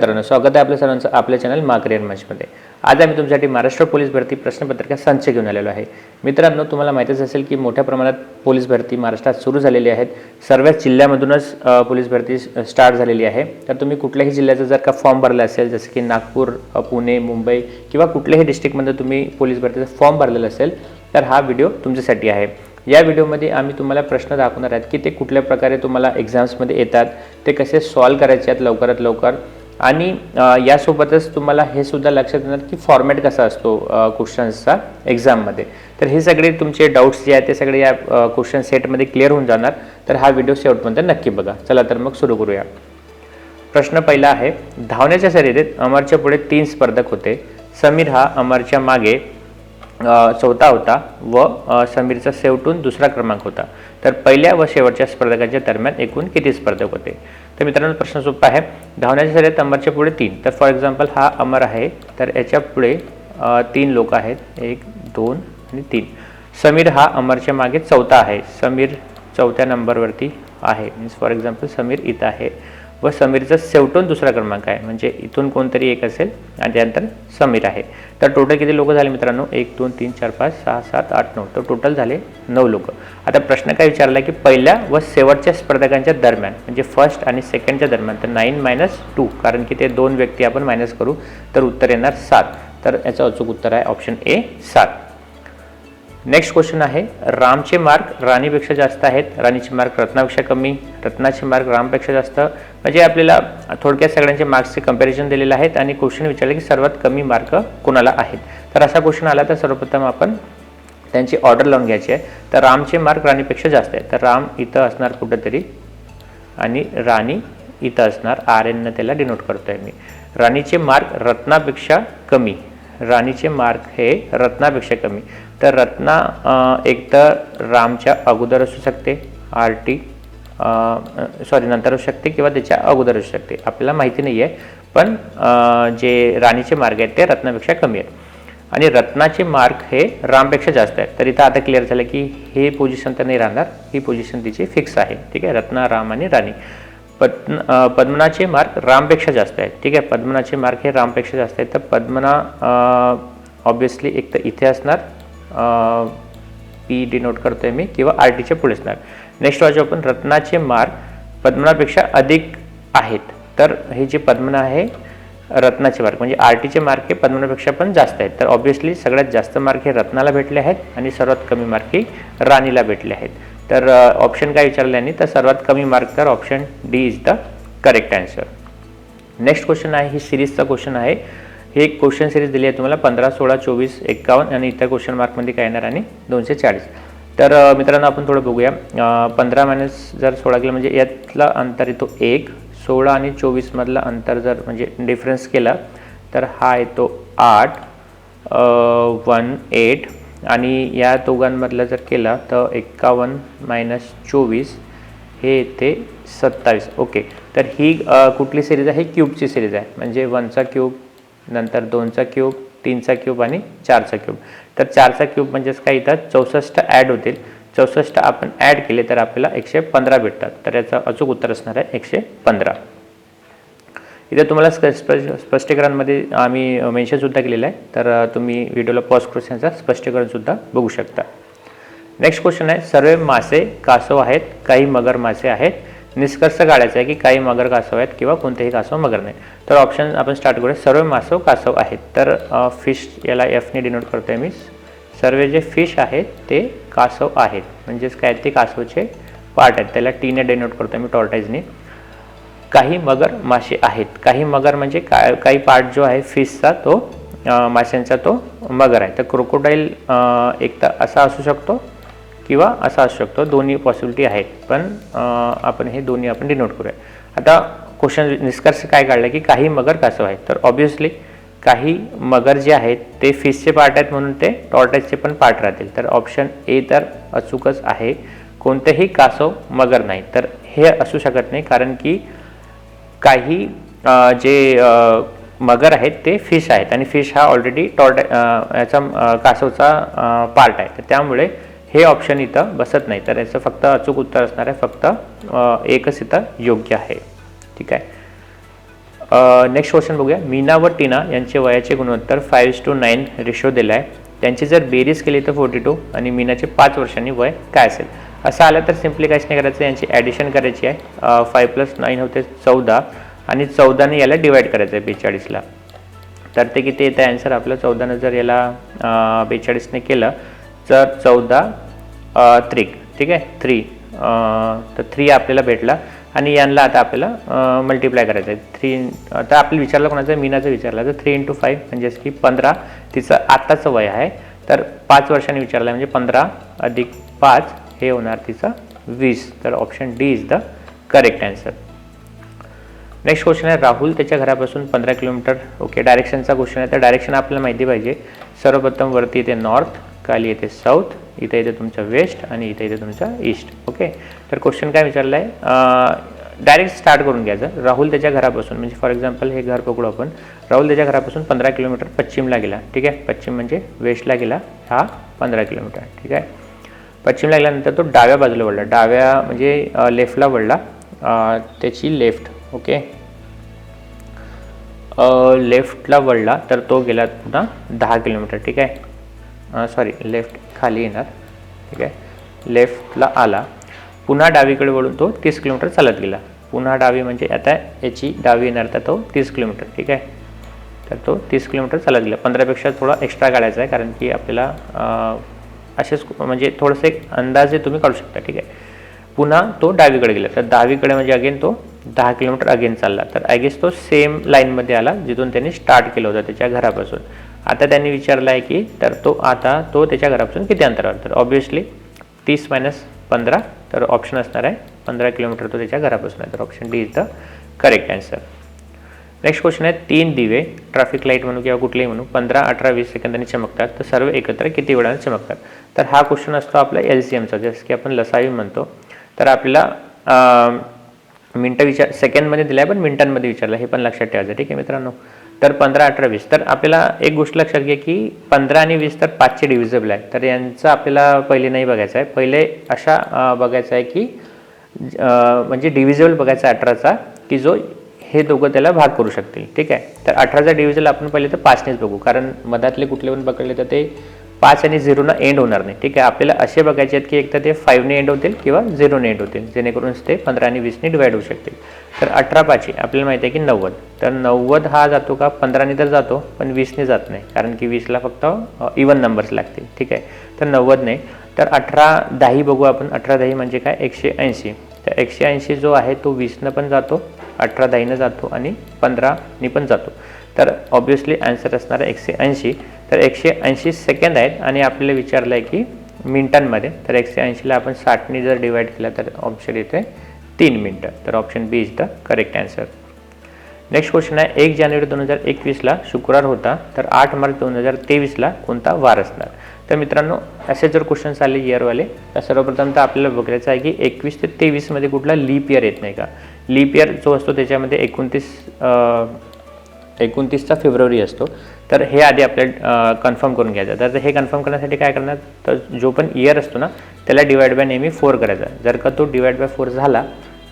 मित्रांनो स्वागत आहे आपल्या सर्वांचं आपल्या चॅनल माकरियन मंचमध्ये आज आम्ही तुमच्यासाठी महाराष्ट्र पोलीस भरती प्रश्नपत्रिका संच घेऊन आलेलो आहे. मित्रांनो तुम्हाला माहितीच असेल की मोठ्या प्रमाणात पोलीस भरती महाराष्ट्रात सुरू झालेली आहेत. सर्वच जिल्ह्यामधूनच पोलीस भरती स्टार्ट झालेली आहे. तर तुम्ही कुठल्याही जिल्ह्याचा जर का फॉर्म भरला असेल जसं की नागपूर पुणे मुंबई किंवा कुठल्याही डिस्ट्रिक्टमध्ये तुम्ही पोलीस भरतीचा फॉर्म भरलेला असेल तर हा व्हिडिओ तुमच्यासाठी आहे. या व्हिडिओमध्ये आम्ही तुम्हाला प्रश्न दाखवणार आहेत की ते कुठल्या प्रकारे तुम्हाला एक्झाम्समध्ये येतात ते कसे सॉल्व करायचे आहेत लवकरात लवकर आणि यासोबतच तुम्हाला हे सुद्धा लक्षात येणार की फॉर्मॅट कसा असतो क्वेश्चन्सचा एक्झाममध्ये तर हे सगळे तुमचे डाऊट्स जे आहेत ते सगळे या क्वेश्चन सेटमध्ये क्लिअर होऊन जाणार. तर हा व्हिडिओ शेवटपर्यंत नक्की बघा. चला तर मग सुरू करूया. प्रश्न पहिला आहे धावण्याच्या शर्यतीत अमरच्या पुढे तीन स्पर्धक होते. समीर हा अमरच्या मागे चौथा होता व समीरचा शेवटून दुसरा क्रमांक होता. तर पहिल्या व शेवटच्या स्पर्धकांच्या दरम्यान एकूण किती स्पर्धक होते? तर मित्रांनो प्रश्न सोपा आहे. धावण्याच्या शर्यत अमरच्या पुढे तीन. तर फॉर एक्झाम्पल हा अमर आहे. तर याच्यापुढे तीन लोक आहेत. एक दोन आणि तीन. समीर हा अमरच्या मागे चौथा आहे. समीर चौथ्या नंबरवरती आहे. मीन्स फॉर एक्झाम्पल समीर इथं आहे. व समीरचा शेवटून दुसरा क्रमांक आहे. म्हणजे इथून कोणतरी एक असेल आणि त्यानंतर समीर आहे. तर टोटल किती लोक झाले मित्रांनो? एक दोन तीन चार पाच सहा सात आठ नऊ. तर टोटल झाले नऊ लोक. आता प्रश्न काय विचारला की पहिल्या व शेवटच्या स्पर्धकांच्या दरम्यान म्हणजे फर्स्ट आणि सेकंडच्या दरम्यान तर नाईन मायनस टू कारण की ते दोन व्यक्ती आपण मायनस करू तर उत्तर येणार सात. तर याचं अचूक उत्तर आहे ऑप्शन ए सात. नेक्स्ट क्वेश्चन आहे रामचे मार्क राणीपेक्षा जास्त आहेत. राणीचे मार्क रत्नापेक्षा कमी रत्नाचे मार्क रामपेक्षा जास्त. म्हणजे आपल्याला थोडक्यात सगळ्यांचे मार्क्सचे कंपॅरिझन दिलेले आहेत आणि क्वेश्चन विचारले की सर्वात कमी मार्क कोणाला आहेत. तर असा क्वेश्चन आला तर सर्वप्रथम आपण त्यांची ऑर्डर लावून घ्यायची आहे. तर रामचे मार्क राणीपेक्षा जास्त आहे तर राम इथं असणार कुठंतरी? आणि राणी इथं असणार. आर एननं त्याला डिनोट करतोय मी. राणीचे मार्क रत्नापेक्षा कमी. राणीचे मार्क हे रत्नापेक्षा कमी. तर रत्ना एक तर रामच्या अगोदर असू शकते आर टी सॉरी नंतर असू शकते किंवा त्याच्या अगोदर असू शकते आपल्याला माहिती नाही आहे पण जे राणीचे मार्ग आहेत ते रत्नापेक्षा कमी आहेत. आणि रत्नाचे मार्क हे रामपेक्षा जास्त आहेत. तर इथं आता क्लिअर झालं की हे पोझिशन तर नाही राहणार ही पोझिशन तिची फिक्स आहे. ठीक आहे? रत्ना राम आणि राणी. पद्म पद्मनाचे मार्क रामपेक्षा जास्त आहेत. ठीक आहे? पद्मनाचे मार्क हे रामपेक्षा जास्त आहेत. तर पद्मना ऑब्विसली एक तर इथे असणार पी डिनोट करतोय मी किंवा आर टीच्या पुढे मार्क नेक्स्ट वाचू आपण रत्नाचे मार्क पद्मनापेक्षा अधिक आहेत. तर हे जे पद्मना आहे रत्नाचे मार्क म्हणजे आर टीचे मार्क हे पद्मनापेक्षा पण जास्त आहेत. तर ऑब्व्हियसली सगळ्यात जास्त मार्क हे रत्नाला भेटले आहेत आणि सर्वात कमी मार्क हे राणीला भेटले आहेत. तर ऑप्शन काय विचारल्याने तर सर्वात कमी मार्क तर option D is the correct answer next question आहे ही सिरीजचा क्वेश्चन आहे. हे एक क्वेश्चन सिरीज दिली आहे तुम्हाला. पंधरा सोळा चोवीस एक्कावन्न आणि इतर क्वेश्चन मार्कमध्ये काय येणार आणि दोनशे चाळीस. तर मित्रांनो आपण थोडं बघूया. पंधरा मायनस जर सोळा केलं म्हणजे यातला अंतर येतो एक. सोळा आणि चोवीसमधला अंतर जर म्हणजे डिफरन्स केला तर हा येतो आठ वन एट आणि या दोघांमधला जर केला तर एक्कावन्न मायनस चोवीस हे येते सत्तावीस. ओके तर ही कुठली सिरीज आहे? क्यूबची सिरीज आहे. म्हणजे वनचा क्यूब नंतर दोनचा क्यूब तीनचा क्यूब आणि चारचा क्यूब. तर चारचा क्यूब म्हणजेच काय? इथं चौसष्ट ॲड होतील. चौसष्ट आपण ॲड केले तर आपल्याला एकशे पंधरा भेटतात. तर याचं अचूक उत्तर असणार आहे एकशे पंधरा. इथे तुम्हाला स्प स्प- स्पष्टीकरणमध्ये आम्ही मेन्शनसुद्धा केलेलं आहे. तर तुम्ही व्हिडिओला पॉज करून यांचं स्पष्टीकरणसुद्धा बघू शकता. नेक्स्ट क्वेश्चन आहे सर्व मासे कासव आहेत काही मगर मासे आहेत. निष्कर्ष काढायचा आहे की काही मगर कासव आहेत किंवा कोणतेही कासव मगर नाही तर ऑप्शन आपण स्टार्ट करूया. सर्व मासव कासव आहेत. तर फिश याला एफने डिनोट करतोय मी. सर्व जे फिश आहेत ते कासव आहेत. म्हणजेच काय ते कासवचे पार्ट आहेत. त्याला टीने डिनोट करतोय मी टॉर्टाईजने काही मगर मासे आहेत. काही मगर म्हणजे काय काही पार्ट जो आहे फिशचा तो माशांचा तो मगर आहे. तर क्रोकोडाईल एक तर असा असू शकतो. किंवा असा असू शकतो. दोन्ही पॉसिबिलिटी आहेत. पण आपण हे दोन्ही आपण डिनोट करूया. आता क्वेश्चन निष्कर्ष काय काढला की काही मगर कासव आहेत तर ऑब्व्हियसली काही मगर जे आहेत ते फिशचे पार्ट आहेत म्हणून ते टॉर्टाईजचे पण पार्ट राहतील. तर ऑप्शन ए तर अचूकच आहे. कोणतेही कासव मगर नाही. तर हे असू शकत नाही कारण की काही जे मगर आहेत ते फिश आहेत. आणि फिश हा ऑलरेडी टॉर्ट याचा कासवचा पार्ट आहे. तर त्यामुळे हे ऑप्शन इथं बसत नाही. तर याचं फक्त अचूक उत्तर असणार आहे. फक्त एकच इथं योग्य आहे. ठीक आहे? नेक्स्ट क्वेश्चन बघूया. मीना व टीना यांचे वयाचे गुणोत्तर फाईव्ह टू नाईन रेशो दिला आहे त्यांची जर बेरीज केली तर फोर्टी टू आणि मीनाचे पाच वर्षांनी वय काय असेल? असं आलं तर सिम्पली काहीच नाही करायचं. यांची ॲडिशन करायची आहे. फाईव्ह प्लस नाईन होते चौदा आणि चौदाने याला डिवाईड करायचं आहे बेचाळीसला. तर ते किती येतं? आन्सर आपलं चौदानं जर याला बेचाळीसने केलं तर चौदा त्रिक ठीक आहे? थ्री तर थ्री आपल्याला भेटला आणि यांना आता आपल्याला मल्टिप्लाय करायचं आहे. थ्री आता आपल्याला विचारलं कोणाचं? मीनाचं विचारलं. तर थ्री इंटू फाईव्ह म्हणजेच की पंधरा तिचं आत्ताचं वय आहे. तर पाच वर्षांनी विचारलं म्हणजे पंधरा अधिक पाच हे होणार तिचं वीस. तर option D is the correct answer next question आहे राहुल. त्याच्या घरापासून पंधरा किलोमीटर. ओके डायरेक्शनचा क्वेश्चन आहे. तर डायरेक्शन आपल्याला माहिती पाहिजे. सर्वप्रथम वरती येते नॉर्थ खाली येते साऊथ इथे येते तुमचं वेस्ट आणि इथे येते तुमचं ईस्ट ओके तर क्वेश्चन काय विचारलं आहे डायरेक्ट स्टार्ट करून घ्यायचं राहुल त्याच्या घरापासून म्हणजे फॉर एक्झाम्पल हे घर पकडू आपण. राहुल त्याच्या घरापासून पंधरा किलोमीटर पश्चिमला गेला. ठीक आहे? पश्चिम म्हणजे वेस्टला गेला. हा पंधरा किलोमीटर. ठीक आहे? पश्चिमला गेल्यानंतर तो डाव्या बाजूला वळला. डाव्या म्हणजे लेफ्टला वळला. त्याची लेफ्ट ओके लेफ्टला वळला तर तो गेला पुन्हा दहा किलोमीटर. ठीक आहे? सॉरी लेफ्ट खाली येणार. ठीक आहे? लेफ्टला आला. पुन्हा डावीकडे वळून तो तीस किलोमीटर चालत गेला. पुन्हा डावी म्हणजे आता याची डावी येणार तर तो तीस किलोमीटर ठीक आहे? तर तो तीस किलोमीटर चालत गेला. पंधरापेक्षा थोडा एक्स्ट्रा काढायचा आहे कारण की आपल्याला असेच म्हणजे थोडंसं एक अंदाजे तुम्ही काढू शकता. ठीक आहे? पुन्हा तो डावीकडे गेला. तर डावीकडे म्हणजे अगेन तो दहा किलोमीटर अगेन चालला. तर आय गेस तो सेम लाईनमध्ये आला जिथून त्यांनी स्टार्ट केलं होतं त्याच्या घरापासून. आता त्यांनी विचारलं आहे की तर तो आता तो त्याच्या घरापासून किती अंतरावर तर ऑब्व्हियसली तीस मायनस पंधरा तर ऑप्शन असणार आहे पंधरा किलोमीटर तो त्याच्या घरापासून आहे. तर option D is the correct answer next question आहे तीन दिवे ट्रॅफिक लाइट म्हणू किंवा कुठलेही म्हणू पंधरा अठरा वीस सेकंदांनी चमकतात तर सर्व एकत्र किती वेळाने चमकतात? तर हा क्वेश्चन असतो आपला एल सी एमचा जसं की आपण लसावी म्हणतो. तर आपल्याला मिनटं विचार सेकंडमध्ये दिलं आहे पण मिनटांमध्ये विचारलं हे पण लक्षात ठेवायचं ठीक आहे मित्रांनो? तर पंधरा अठरा वीस. तर आपल्याला एक गोष्ट लक्षात घ्या की पंधरा आणि वीस तर पाचशे डिव्हिजेबल आहे तर यांचं आपल्याला पहिले नाही बघायचं आहे. पहिले अशा बघायचं आहे की म्हणजे डिव्हिजेबल बघायचा अठराचा की जो हे दोघं त्याला भाग करू शकतील. ठीक आहे? तर अठराचा डिव्हिजन आपण पहिले तर पाचनेच बघू. कारण मधातले कुठले पण पकडले तर ते पाच आणि झिरोनं एंड होणार नाही. ठीक आहे? आपल्याला असे बघायचे आहेत की एक तर ते फाईव्हने एंड होतील किंवा झिरोने एंड होतील. जेणेकरून ते पंधरा आणि वीसने डिवाईड होऊ शकतील. तर अठरा पाचशे आपल्याला माहिती आहे की नव्वद. तर नव्वद हा जातो का? पंधराने तर जातो पण वीसने जात नाही कारण की वीसला फक्त इवन नंबर्स लागतील. ठीक आहे? तर नव्वद नाही. तर अठरा दही बघू आपण. अठरा दही म्हणजे काय? एकशे ऐंशी. तर एकशे ऐंशी जो आहे तो वीसनं पण जातो अठरा दहीनं जातो आणि पंधराने पण जातो. तर ऑब्विसली आन्सर असणार आहे एकशे ऐंशी. तर एकशे ऐंशी सेकंद आहेत आणि आपल्याला विचारलं आहे की मिनिटांमध्ये. तर एकशे ऐंशीला आपण साठने जर डिवाईड केला तर ऑप्शन येते तीन मिनटं. तर option B is the correct answer next question आहे एक जानेवारी दोन हजार एकवीसला शुक्रवार होता तर आठ मार्च दोन हजार तेवीसला कोणता वार असणार? तर मित्रांनो असे जर क्वेश्चन्स आले इयरवाले तर सर्वप्रथम तर आपल्याला बघायचं आहे की एकवीस ते तेवीसमध्ये कुठला लीप इयर येत नाही का? लीप इयर जो असतो त्याच्यामध्ये एकोणतीस एकोणतीसचा फेब्रुवारी असतो. तर हे आधी आपल्याला कन्फर्म करून घ्यायचं. तर हे कन्फर्म करण्यासाठी काय करणार? तर जो पण इयर असतो ना त्याला डिवाइड बाय नेहमी फोर करायचा. जर का तो डिवाइड बाय फोर झाला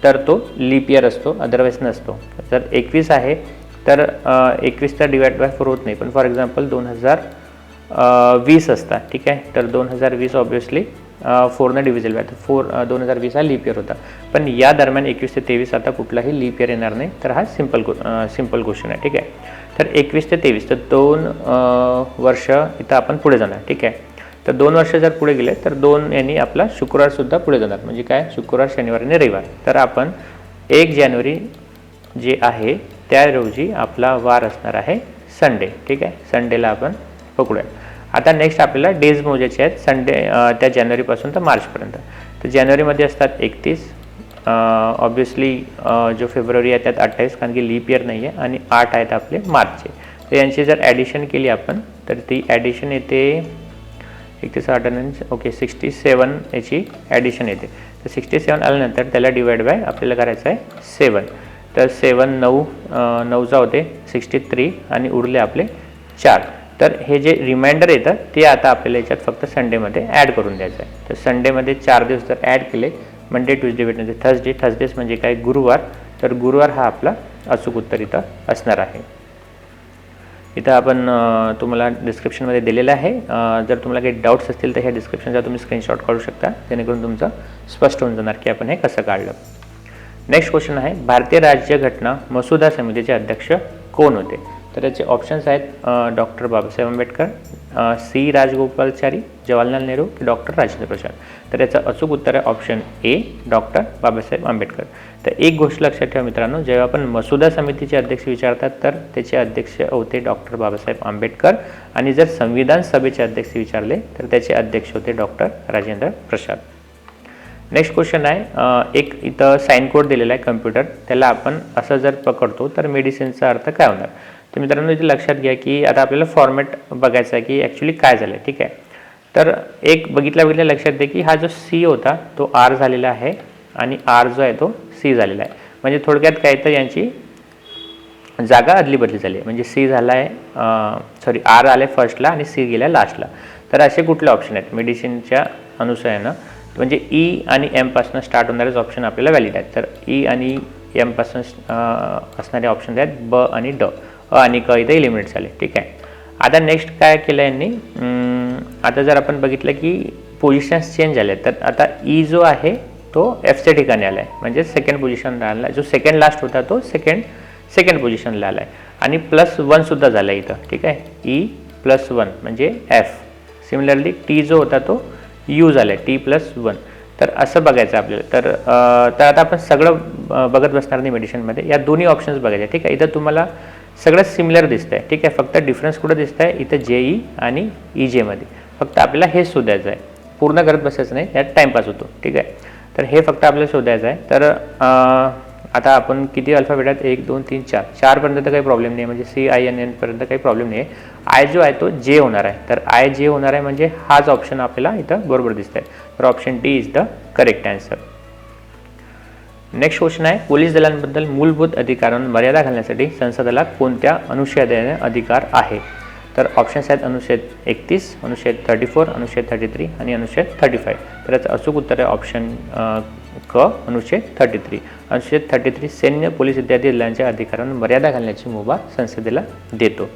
तर तो लीप इयर असतो अदरवाईज नसतो. जर एकवीस आहे तर एकवीसचा डिवाइड बाय फोर होत नाही. पण फॉर एक्झाम्पल दोन हजार वीस असतात ठीक आहे? तर दोन हजार वीस ऑब्वियसली फोरनं डिव्हिजल बाय फोर दोन हजार वीस हा लीप इयर होता. पण या दरम्यान एकवीस ते तेवीस आता कुठलाही लीप इयर येणार नाही तर हा सिंपल सिंपल क्वेश्चन आहे ठीक आहे? तर एकवीस ते तेवीस तर दोन वर्ष इथं आपण पुढे जाणार ठीक आहे? तर दोन वर्ष जर पुढे गेले तर दोन यांनी आपला शुक्रवारसुद्धा पुढे जाणार म्हणजे काय? शुक्रवार शनिवार आणि रविवार. तर आपण एक जानेवारी जे आहे त्या रोजी आपला वार असणार आहे संडे. ठीक आहे? संडेला आपण पकडूया आता नेक्स्ट आपल्याला डेज मोजायचे आहेत. संडे त्या जानेवारीपासून तर मार्चपर्यंत. तर जानेवारीमध्ये असतात एकतीस. ऑब्विसली जो फेब्रुवारी आहे त्यात अठ्ठावीस कारण की लीप इयर नाही आहे आणि आठ आहेत आपले मार्चचे. तर यांची जर ॲडिशन केली आपण तर ती ॲडिशन येते एकतीस अठ्ठ्याण्णव ओके सिक्स्टी सेवन याची ॲडिशन येते. तर सिक्स्टी सेवन आल्यानंतर त्याला डिवाइड बाय आपल्याला करायचं आहे सेवन तर सेवन नऊ नऊचा होते सिक्स्टी थ्री आणि उरले आपले चार. तर हे जे रिमाइंडर येतं ते आता आपल्याला याच्यात फक्त संडेमध्ये ॲड करून द्यायचं आहे तर संडेमध्ये चार दिवस जर ॲड केले Monday Tuesday Wednesday Thursday Thursdays म्हणजे काय? गुरुवार. तर गुरुवार हा आपला अचूक उत्तर इथं असणार आहे. इथं आपण तुम्हाला डिस्क्रिप्शनमध्ये दिलेलं आहे. जर तुम्हाला काही डाऊट्स असतील तर ह्या डिस्क्रिप्शनचा तुम्ही स्क्रीनशॉट काढू शकता. जेणेकरून तुमचं स्पष्ट होऊन जाणार की आपण हे कसं काढलं. नेक्स्ट क्वेश्चन आहे भारतीय राज्यघटना मसुदा समितीचे अध्यक्ष कोण होते? तर याचे ऑप्शन्स आहेत डॉक्टर बाबासाहेब आंबेडकर सी राजगोपालचारी जवाहरलाल नेहरू की डॉक्टर राजेंद्र प्रसाद. तर याचं अचूक उत्तर आहे option A doctor Babasaheb Ambedkar. तर एक गोष्ट लक्षात ठेवा मित्रांनो जेव्हा आपण मसुदा समितीचे अध्यक्ष विचारतात तर त्याचे अध्यक्ष होते डॉक्टर बाबासाहेब आंबेडकर. आणि जर संविधान सभेचे अध्यक्ष विचारले तर त्याचे अध्यक्ष होते doctor Rajendra Prasad. Next question आहे एक इथं साईन कोड दिलेला आहे कम्प्युटर त्याला आपण असं जर पकडतो तर मेडिसिनचा अर्थ काय होणार? तर मित्रांनो इथे लक्षात घ्या की आता आपल्याला फॉर्मॅट बघायचा आहे की ॲक्च्युली काय झालं आहे ठीक आहे? तर एक बघितल्या बघितल्या लक्षात द्या की हा जो सी होता तो आर झालेला आहे. आणि आर जो आहे तो सी झालेला आहे. म्हणजे थोडक्यात काय तर यांची जागा अदली बदली झाली आहे. म्हणजे सी झाला आहे सॉरी आर आले फर्स्टला आणि सी गेला लास्टला तर असे कुठले ऑप्शन आहेत? मेडिसिनच्या अनुसयानं. म्हणजे ई आणि एमपासून स्टार्ट होणारेच ऑप्शन आपल्याला व्हॅलिड आहेत. तर ई आणि एमपासून असणारे ऑप्शन आहेत ब आणि ड. अ आणि क इथे इलिमिनेट झाले ठीक आहे? आता नेक्स्ट काय केलं यांनी? आता जर आपण बघितलं की पोझिशन्स चेंज झाले तर आता ई जो आहे तो एफच्या ठिकाणी आला आहे म्हणजे सेकंड पोझिशनला आला जो सेकंड लास्ट होता तो सेकंड सेकंड पोझिशनला आला आहे आणि प्लस वनसुद्धा झाला आहे इथं. ठीक आहे? ई प्लस वन म्हणजे एफ सिमिलरली टी जो होता तो यू झाला आहे टी प्लस वन तर असं बघायचं आपल्याला. तर तर आता आपण सगळं बघत बसणार नाही मेडिशनमध्ये या दोन्ही ऑप्शन्स बघायचे ठीक आहे? इथं तुम्हाला सगळं सिमिलर दिसतं आहे ठीक आहे? फक्त डिफरन्स कुठं दिसत आहे इथं जे ई e आणि ई जेमध्ये फक्त आपल्याला हे शोधायचं आहे पूर्ण करत बसायचं नाही. यात टाईमपास होतो. ठीक आहे? तर हे फक्त आपल्याला शोधायचं आहे. तर आता आपण किती अल्फाबेट आहेत एक दोन तीन चार. चारपर्यंत तर काही प्रॉब्लेम नाही म्हणजे सी आय एन एनपर्यंत काही प्रॉब्लेम नाही. आहे आय जो आहे तो जे होणार आहे. तर आय जे होणार आहे म्हणजे हाच ऑप्शन आपल्याला इथं बरोबर दिसत आहे तर option D is the correct answer next question आहे पोलीस दलांबद्दल मूलभूत अधिकारांवर मर्यादा घालण्यासाठी संसदेला कोणत्या अनुच्छेदाने अधिकार आहे? तर ऑप्शन्स आहेत अनुच्छेद एकतीस अनुच्छेद थर्टी फोर अनुच्छेद थर्टी थ्री आणि अनुच्छेद थर्टी फाईव्ह तर याचं अचूक उत्तर आहे ऑप्शन क अनुच्छेद थर्टी थ्री अनुच्छेद थर्टी थ्री सैन्य पोलीस इत्यादी जिल्ह्यांच्या अधिकारांवर मर्यादा घालण्याची मुभा संसदेला देतो.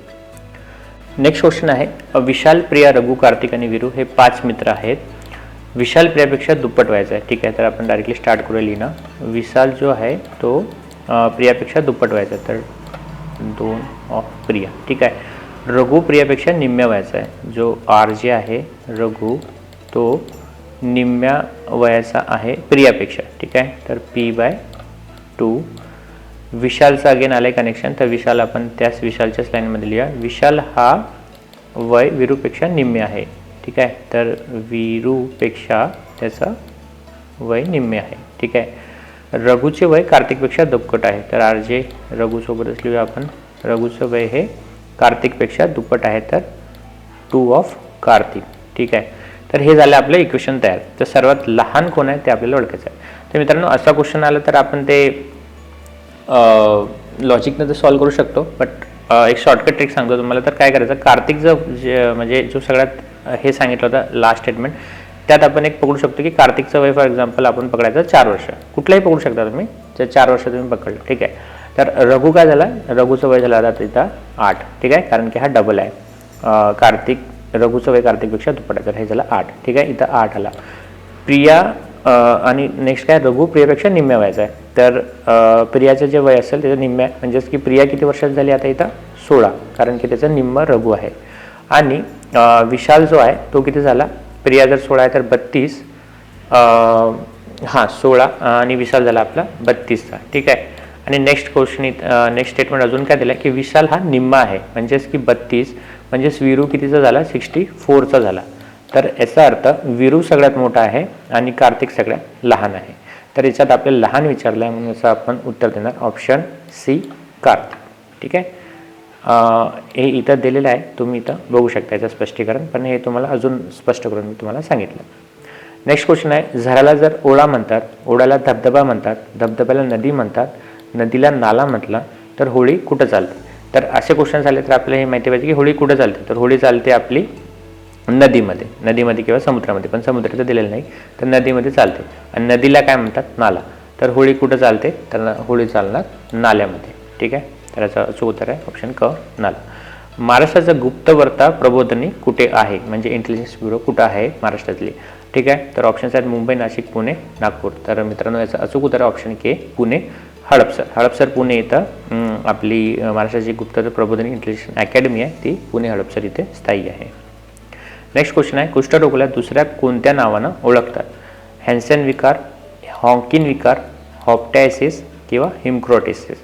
नेक्स्ट क्वेश्चन आहे विशाल प्रिया रघु कार्तिक आणि विरू हे पाच मित्र आहेत. विशाल प्रियापेक्षा दुप्पट व्हायचं आहे. ठीक आहे तर आपण डायरेक्टली स्टार्ट करूया लिहिणं. विशाल जो आहे तो प्रियापेक्षा दुप्पट व्हायचा आहे. तर दोन ऑफ प्रिया. ठीक आहे. रघुप्रियापेक्षा निम्म्या वयाचा आहे. जो आर जे आहे रघु तो निम्म्या वयाचा आहे प्रियापेक्षा. ठीक आहे? तर पी बाय टू विशालचं अगेन आलं आहे कनेक्शन तर विशाल आपण त्याच विशालच्याच लाईनमध्ये लिहा. विशाल हा वय विरूपेक्षा निम्मे आहे. ठीक आहे? तर विरूपेक्षा त्याचं वय निम्मे आहे. ठीक आहे? रघुचे वय कार्तिकपेक्षा दुप्पट आहे. तर आर जे रघुसोबतच लिहूया आपण. रघुचं वय हे कार्तिकपेक्षा दुप्पट आहे तर टू ऑफ कार्तिक. ठीक आहे? तर हे झालं आपलं इक्वेशन तयार. तर सर्वात लहान कोण आहे ते आपल्याला ओळखायचं आहे. तर मित्रांनो असा क्वेश्चन आला तर आपण ते लॉजिकनं तर सॉल्व करू शकतो. बट एक शॉर्टकट ट्रिक सांगतो तुम्हाला. तर काय करायचं? कार्तिकचं जे म्हणजे जो सगळ्यात हे सांगितलं होतं लास्ट स्टेटमेंट त्यात आपण एक पकडू शकतो की कार्तिकचं वय फॉर एक्झाम्पल आपण पकडायचं चार वर्ष. कुठलाही पकडू शकता तुम्ही. जर चार वर्ष तुम्ही पकडलं. ठीक आहे? तर रघु काय झाला? रघुचं वय झालं आता तिथं आठ. ठीक आहे? कारण की हा डबल आहे. कार्तिक रघुचं वय कार्तिकपेक्षा दुप्पट आहे. तर हे झालं आठ. ठीक आहे? इथं आठ आला. प्रिया आणि नेक्स्ट काय? रघु प्रियापेक्षा निम्म्या वयाचा आहे. तर प्रियाचं जे वय असेल त्याचं निम्म्या म्हणजेच की प्रिया किती वर्षाची झाली आता इथं? सोळा. कारण की त्याचं निम्म रघु आहे. आणि विशाल जो आहे तो किती झाला? प्रिया जर सोळा आहे तर बत्तीस. हां सोळा. आणि विशाल झाला आपला बत्तीसचा. ठीक आहे? आणि नेक्स्ट क्वेश्चन नेक्स्ट स्टेटमेंट अजून काय दिलं की विशाल हा निम्मा आहे. म्हणजेच की बत्तीस. म्हणजेच विरू कितीचा झाला? सिक्स्टी फोरचा झाला. तर याचा अर्थ विरू सगळ्यात मोठा आहे आणि कार्तिक सगळ्यात लहान आहे. तर याच्यात आपल्याला लहान विचारलं आहे म्हणून याचं आपण उत्तर देणार. Option C Kartik. ठीक आहे? हे इथं दिलेलं आहे. तुम्ही इथं बघू शकता याचं स्पष्टीकरण. पण हे तुम्हाला अजून स्पष्ट करून मी तुम्हाला सांगितलं. नेक्स्ट क्वेश्चन आहे. झराला जर ओळा म्हणतात ओढ्याला धबधबा म्हणतात धबधब्याला नदी म्हणतात नदीला नाला म्हटलं तर होळी कुठं चालते? तर असे क्वेश्चन झाले तर आपल्याला हे माहिती पाहिजे की होळी कुठं चालते? तर होळी चालते आपली नदीमध्ये. नदीमध्ये किंवा समुद्रामध्ये पण समुद्र तर दिलेलं नाही तर नदीमध्ये चालते. आणि नदीला काय म्हणतात? नाला. तर होळी कुठं चालते? तर होळी चालणार नाल्यामध्ये. ठीक आहे? तर याचं अचूक उत्तर आहे ऑप्शन क नाला. महाराष्ट्राचा गुप्तवर्ता प्रबोधनी कुठे आहे? म्हणजे इंटेलिजन्स ब्युरो कुठं आहे महाराष्ट्रातली? ठीक आहे? तर ऑप्शन्स आहेत मुंबई नाशिक पुणे नागपूर. तर मित्रांनो याचं अचूक उत्तर आहे ऑप्शन के पुणे. हडपसर हडपसर पुणे इथं आपली महाराष्ट्राची गुप्तवर्ता प्रबोधनी इंटेलिजन्स अकॅडमी आहे ती पुणे हडपसर इथे स्थायी आहे. नेक्स्ट क्वेश्चन आहे कुष्ठरोगाला दुसऱ्या कोणत्या नावानं ओळखतात? हॅन्सन विकार हॉकिन विकार हॉप्टायसिस किंवा हिमक्रोटिसिस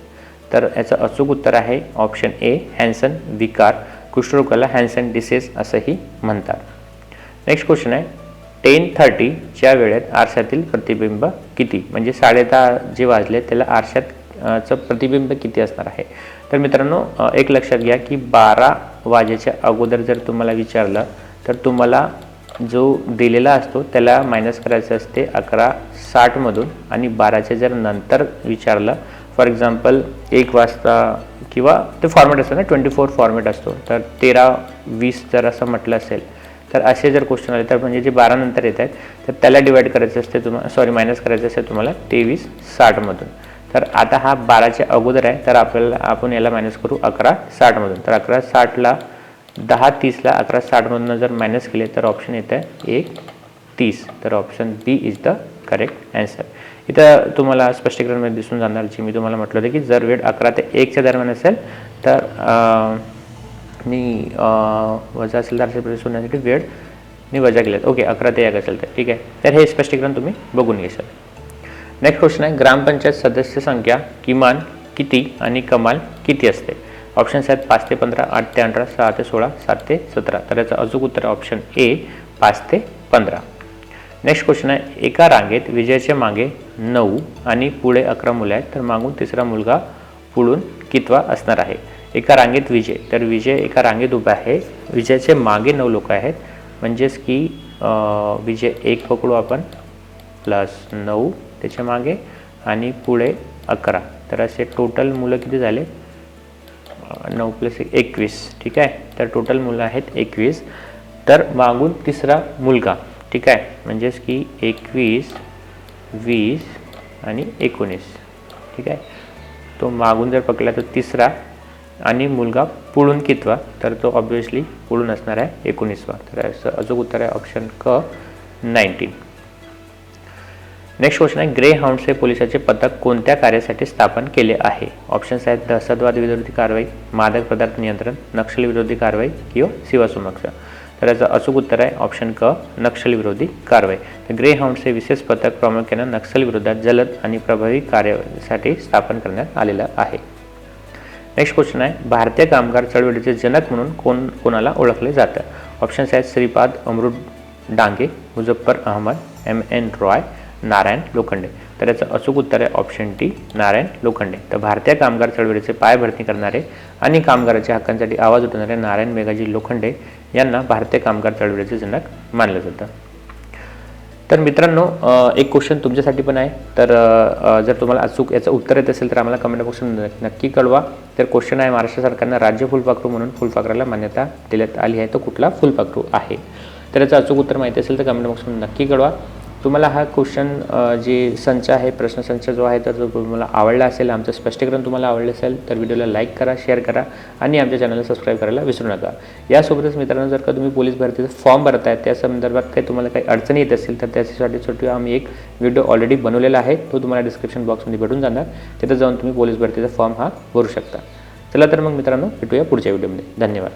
तर याचं अचूक उत्तर आहे ऑप्शन ए हॅन्सन विकार. कुष्ठरोगाला हॅन्सन डिसीज असंही म्हणतात. नेक्स्ट क्वेश्चन आहे टेन थर्टीच्या वेळेत आरशातील प्रतिबिंब किती? म्हणजे साडेदहा जे वाजले त्याला आरशात चं प्रतिबिंब किती असणार आहे? तर मित्रांनो एक लक्षात घ्या की बारा वाजेच्या अगोदर जर तुम्हाला विचारलं तर तुम्हाला जो दिलेला असतो त्याला मायनस करायचं असते अकरा साठमधून आणि बाराच्या जर नंतर विचारलं फॉर एक्झाम्पल एक वाजता किंवा ते फॉर्मॅट असतं ना ट्वेंटी फोर फॉर्मॅट असतो. तर तेरा वीस जर असं म्हटलं असेल तर असे जर क्वेश्चन आले तर म्हणजे जे बारा नंतर येत आहेत तर त्याला डिवाईड करायचं असते तुम्हाला सॉरी मायनस करायचं असेल तुम्हाला तेवीस साठमधून तर आता हा बाराच्या अगोदर आहे तर आपल्याला आपण याला मायनस करू अकरा साठमधून तर अकरा साठला दहा तीसला अकरा साठमधून जर मायनस केले तर ऑप्शन येतं आहे एक तीस. तर option B is the correct answer इथं तुम्हाला स्पष्टीकरणमध्ये दिसून जाणार जी मी तुम्हाला म्हटलं होतं की जर वेळ अकरा ते एकच्या दरम्यान असेल तर नी वजा असेल तर असे वेळ मी वजा केल्यात ओके अकरा ते एक असेल तर. ठीक आहे. तर हे स्पष्टीकरण तुम्ही बघून घेशाल नेक्स्ट क्वेश्चन आहे ग्रामपंचायत सदस्य संख्या किमान किती आणि कमाल किती असते? ऑप्शन्स आहेत पाच ते पंधरा आठ ते अठरा सहा ते सोळा सात ते सतरा. तर याचं अचूक उत्तर ऑप्शन ए पाच ते पंधरा. नेक्स्ट क्वेश्चन आहे एका रांगेत विजयाच्या मागे नऊ आणि पुढे अकरा मुले आहेत तर मागून तिसरा मुलगा पुढून कितवा असणार आहे? एका रांगेत विजय. तर विजय एका रांगेत उभा आहे. विजयाचे मागे नऊ लोक आहेत. म्हणजेच की विजय एक पकडू आपण. प्लस नऊ त्याच्यामागे आणि पुढे अकरा. तर असे टोटल मुलं किती झाले? नऊ प्लस एक एकवीस. ठीक आहे? तर टोटल मुलं आहेत एकवीस. तर मागून तिसरा मुलगा. ठीक आहे? म्हणजेच की एकवीस वीस आणि एकोणीस. ठीक आहे? तो मागून जर पकडला तर तिसरा आणि मुलगा पुळून कितवा? तर तो ऑब्वियसली पुळून असणार आहे एकोणीसवा. तर याचं अचूक उत्तर आहे ऑप्शन क नाईन्टीन नेक्स्ट क्वेश्चन आहे ग्रे हाऊंड्स हे पोलिसाचे पथक कोणत्या कार्यासाठी स्थापन केले आहे? ऑप्शन्स आहेत दहशतवाद विरोधी कारवाई मादक पदार्थ नियंत्रण नक्षल विरोधी कारवाई किंवा शिवसुमक्ष तर याचं अचूक उत्तर आहे ऑप्शन क नक्षल विरोधी कारवाई. तर ग्रे हाऊंड्स हे विशेष पथक प्रामुख्यानं नक्षल विरोधात जलद आणि प्रभावी कार्यासाठी स्थापन करण्यात आलेलं आहे. नेक्स्ट क्वेश्चन आहे भारतीय कामगार चळवळीचे जनक म्हणून कोण कोणाला ओळखले जातं? ऑप्शन्स आहेत श्रीपाद अमृत डांगे मुझफ्फर अहमद एम एन रॉय नारायण लोखंडे. तर याचं अचूक उत्तर आहे ऑप्शन टी नारायण लोखंडे. तर भारतीय कामगार चळवळीचे पायभरती करणारे आणि कामगाराच्या हक्कांसाठी आवाज उठवणारे नारायण मेघाजी लोखंडे यांना भारतीय कामगार चळवळीचे जनक मानलं जातं. तर मित्रांनो एक क्वेश्चन तुमच्यासाठी पण आहे. तर जर तुम्हाला अचूक याचं उत्तर येत असेल तर आम्हाला कमेंट बॉक्समध्ये नक्की कळवा. तर क्वेश्चन आहे महाराष्ट्र सरकारनं राज्य फुलपाखरू म्हणून फुलपाखराला मान्यता देण्यात आली आहे. तो कुठला फुलपाखरू आहे? तर याचं अचूक उत्तर माहिती असेल तर कमेंट बॉक्समध्ये नक्की कळवा. तुम्हाला हा क्वेश्चन जे संच आहे प्रश्नसंच जो आहे तर जो तुम्हाला आवडला असेल आमचं स्पष्टीकरण तुम्हाला आवडलं असेल तर व्हिडिओला लाईक करा शेअर करा आणि आमच्या चॅनलला सबस्क्राईब करायला विसरू नका. यासोबतच मित्रांनो जर का तुम्ही पोलीस भरतीचा फॉर्म भरताय त्या संदर्भात काही तुम्हाला काही अडचणी येत असेल तर त्याच्यासाठी छोटी आम्ही एक व्हिडिओ ऑलरेडी बनवलेला आहे. तो तुम्हाला डिस्क्रिप्शन बॉक्समध्ये भेटून जाणार. तिथं जाऊन तुम्ही पोलीस भरतीचा फॉर्म हा भरू शकता. चला तर मग मित्रांनो भेटूया पुढच्या व्हिडिओमध्ये धन्यवाद.